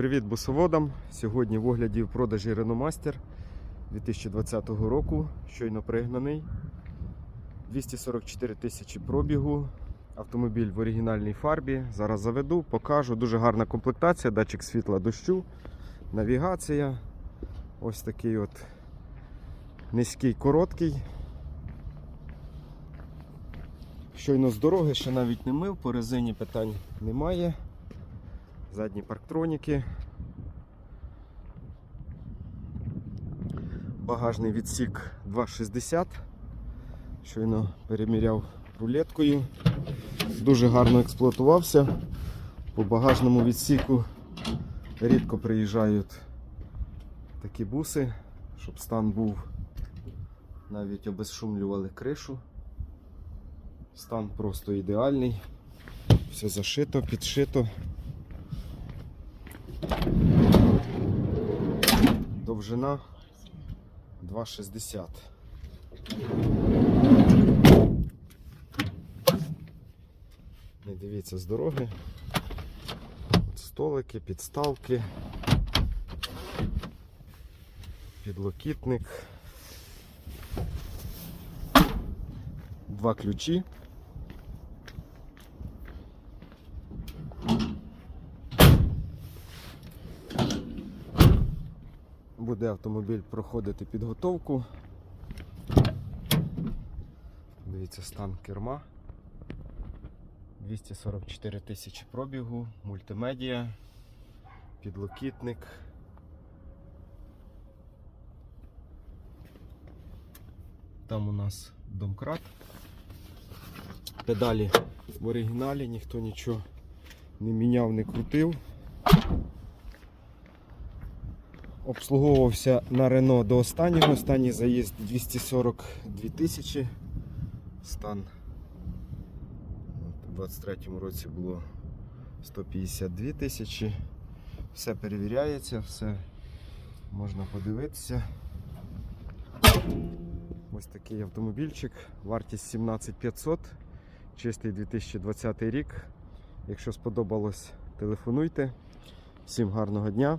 Привіт бусоводам! Сьогодні в огляді в продажі Renault Master 2020 року, щойно пригнаний. 244 тисячі пробігу. Автомобіль в оригінальній фарбі. Зараз заведу, покажу. Дуже гарна комплектація, датчик світла дощу, навігація. Ось такий от низький, короткий. Щойно з дороги, ще навіть не мив, по резині питань немає. Задні парктроніки. Багажний відсік 2,60. Щойно переміряв рулеткою. Дуже гарно експлуатувався. По багажному відсіку рідко приїжджають такі буси, щоб стан був, навіть обезшумлювали кришу. Стан просто ідеальний. Все зашито, підшито. Довжина 2,60. Не дивіться з дороги. Столики, підставки, підлокітник. Два ключі. Буде автомобіль проходити підготовку. Дивіться стан керма. 244 тисячі пробігу, мультимедіа, підлокітник. Там у нас домкрат. Педалі в оригіналі, ніхто нічого не міняв, не крутив. Обслуговувався на Рено до останнього. Останній заїзд 242 тисячі. Стан у 23-му році було 152 тисячі. Все перевіряється, все можна подивитися. Ось такий автомобільчик. Вартість 17500. Чистий 2020 рік. Якщо сподобалось, телефонуйте. Всім гарного дня